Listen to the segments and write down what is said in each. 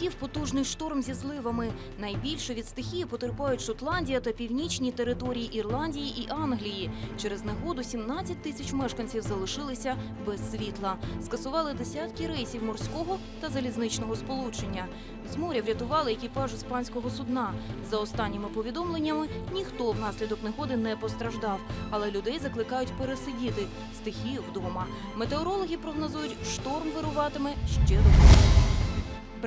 Налетів потужний шторм зі зливами. Найбільше від стихії потерпають Шотландія та північні території Ірландії і Англії. Через негоду 17 тисяч мешканців залишилися без світла. Скасували десятки рейсів морського та залізничного сполучення. З моря врятували екіпаж іспанського судна. За останніми повідомленнями, ніхто внаслідок негоди не постраждав, але людей закликають пересидіти стихію вдома. Метеорологи прогнозують, шторм вируватиме ще до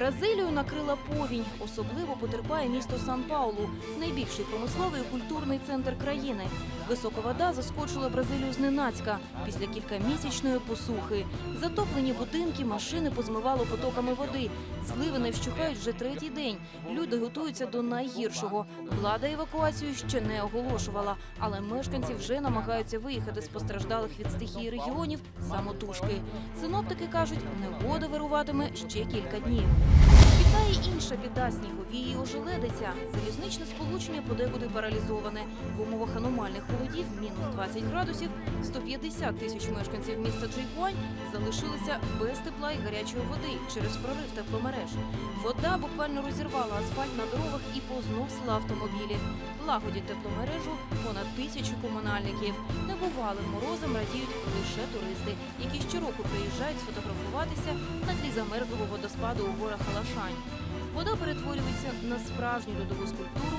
Бразилію накрила повінь. Особливо потерпає місто Сан-Паулу, найбільший промисловий і культурний центр країни. Висока вода заскочила Бразилію зненацька після кількамісячної посухи. Затоплені будинки, машини позмивало потоками води. Зливи не вщухають вже третій день. Люди готуються до найгіршого. Влада евакуацію ще не оголошувала, але мешканці вже намагаються виїхати з постраждалих від стихії регіонів самотужки. Синоптики кажуть, негода вируватиме ще кілька днів. Інша біда сніговії ожеледиця. Залізничне сполучення подекуди паралізоване. В умовах аномальних холодів мінус 20 градусів 150 тисяч мешканців міста Джейкуань залишилися без тепла і гарячої води через прорив тепломереж. Вода буквально розірвала асфальт на дорогах і позносила автомобілі. Лагодять тепломережу понад тисячу комунальників. Небувалим морозом радіють лише туристи, які щороку приїжджають сфотографуватися на тлі замерзлого водоспаду у горах Алашань. Перетворюється на справжню льодову скульптуру.